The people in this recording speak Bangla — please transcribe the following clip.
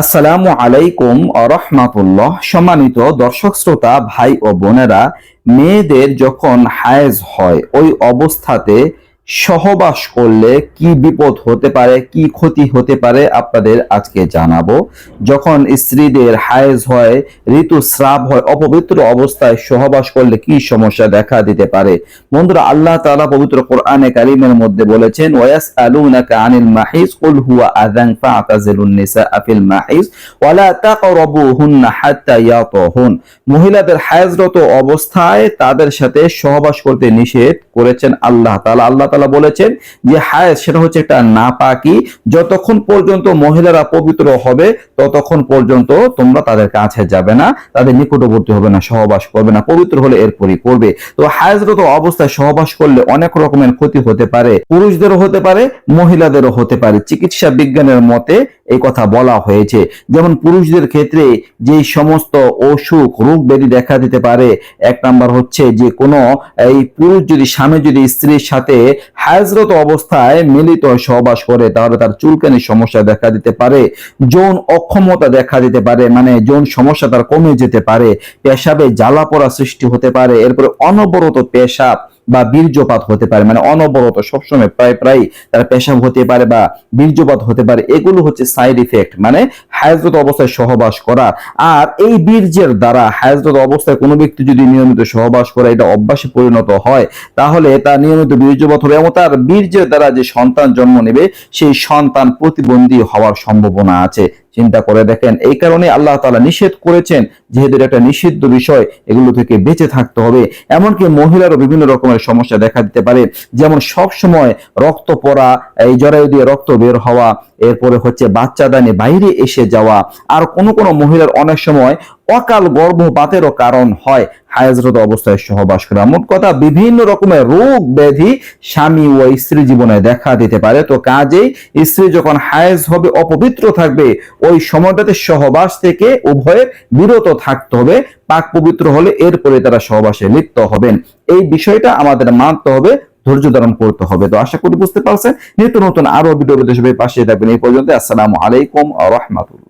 আসসালামু আলাইকুম রহমাতুল্লাহ। সম্মানিত দর্শক, শ্রোতা, ভাই ও বোনেরা, মেয়েদের যখন হায়েজ হয়, ওই অবস্থাতে সহবাস করলে কি বিপদ হতে পারে, কি ক্ষতি হতে পারে আপনাদের আজকে জানাব। যখন স্ত্রীদের হায়েজ হয় ঋতুস্রাব হয়, অপবিত্র অবস্থায় সহবাস করলে কি সমস্যা দেখা দিতে পারে? বন্ধুরা, আল্লাহ তাআলা পবিত্র কোরআনে কারিমের মধ্যে বলেছেন ওয়াস আলুনাকা আনিল মাহিজ, কুল হুয়া আযান ফাতাজিলুন নিসা ফিল মাহিজ ওয়ালা তাকরাবুহুন্না হাত্তা ইয়াতাহুন। মহিলাদের হায়েজরত অবস্থায় তাদের সাথে সহবাস করতে নিষেধ করেছেন আল্লাহ তাআলা। আল্লাহ তাআলা বলেছেন যে হায়েজ সেটা হচ্ছে একটা নাপাকি। যতক্ষণ পর্যন্ত মহিলারা পবিত্র হবে, ততক্ষণ পর্যন্ত তোমরা তাদের কাছে যাবে না, তাদের নিকটবর্তী হবে না, সহবাস করবে না, পবিত্র হলে এরপরই করবে। তো হায়েজরত অবস্থায় সহবাস করলে অনেক রকমের ক্ষতি হতে পারে, পুরুষদেরও হতে পারে, মহিলাদেরও হতে পারে। চিকিৎসা বিজ্ঞানের মতে এই কথা বলা হয়েছে। যেমন পুরুষদের ক্ষেত্রে যে সমস্ত অসুখ, রোগ ব্যাধি দেখা দিতে পারে, এক নাম্বার হচ্ছে যে কোনো এই পুরুষ যদি স্বামী যদি স্ত্রীর সাথে হাজরত অবস্থায় মিলিত সহবাস করে, তাহলে তার চুলকানি সমস্যা দেখা দিতে পারে, যৌন অক্ষমতা দেখা দিতে পারে মানে যৌন সমস্যা তার কমে যেতে পারে, পেশাবে জ্বালা পড়া সৃষ্টি হতে পারে, এরপরে অনবরত পেশাব বা বীর্যপাত হতে পারে মানে অনবরত সবসময় প্রায় প্রায় তার পেশাব হতে পারে বা বীর্যপাত হতে পারে, এগুলো হচ্ছে সাইড ইফেক্ট মানে হায়াজরত অবস্থায় সহবাস করা। আর এই বীর্যের দ্বারা হায়াজরত অবস্থায় কোনো ব্যক্তি যদি নিয়মিত সহবাস করে, এটা অভ্যাসে পরিণত হয়, তাহলে তার নিয়মিত বীর্যপাত হবে এবং তার বীর্যের দ্বারা যে সন্তান জন্ম নেবে, সেই সন্তান প্রতিবন্ধী হওয়ার সম্ভাবনা আছে। চিন্তা করে দেখেন। এই কারণে আল্লাহ তালা নিষেধ করেছেন যেহেতু একটা নিষিদ্ধ বিষয়, এগুলো থেকে বেঁচে থাকতে হবে। এমনকি মহিলারও বিভিন্ন রকমের সমস্যা দেখা দিতে পারে। যেমন সব সময় রক্ত পড়া, এই জরায়ু দিয়ে রক্ত বের হওয়া, এরপরে হচ্ছে বাচ্চা দানে বাইরে এসে যাওয়া। আর কোনো কোনো মহিলার অনেক সময় অকাল গর্ভপাতেরও কারণ হয়। হায়াজরত অবস্থায় সহবাস করা মোট কথা বিভিন্ন রকমের রোগ ব্যাধি স্বামী ও স্ত্রী জীবনে দেখা দিতে পারে। তো কাজেই স্ত্রী যখন হায়েজ হবে, অপবিত্র থাকবে, ওই সময়টাতে সহবাস থেকে উভয়ের বিরত থাকতে হবে। পাক পবিত্র হলে এরপরে তারা সহবাসে লিপ্ত হবেন। এই বিষয়টা আমাদের মানতে হবে, ধৈর্য ধারণ করতে হবে। তো আশা করি বুঝতে পারছেন। নিত্য নতুন আরও ভিডিও বিদেশ পাশে থাকবেন। এই পর্যন্ত আসসালামু আলাইকুম আ রহমাতুল্লাহ।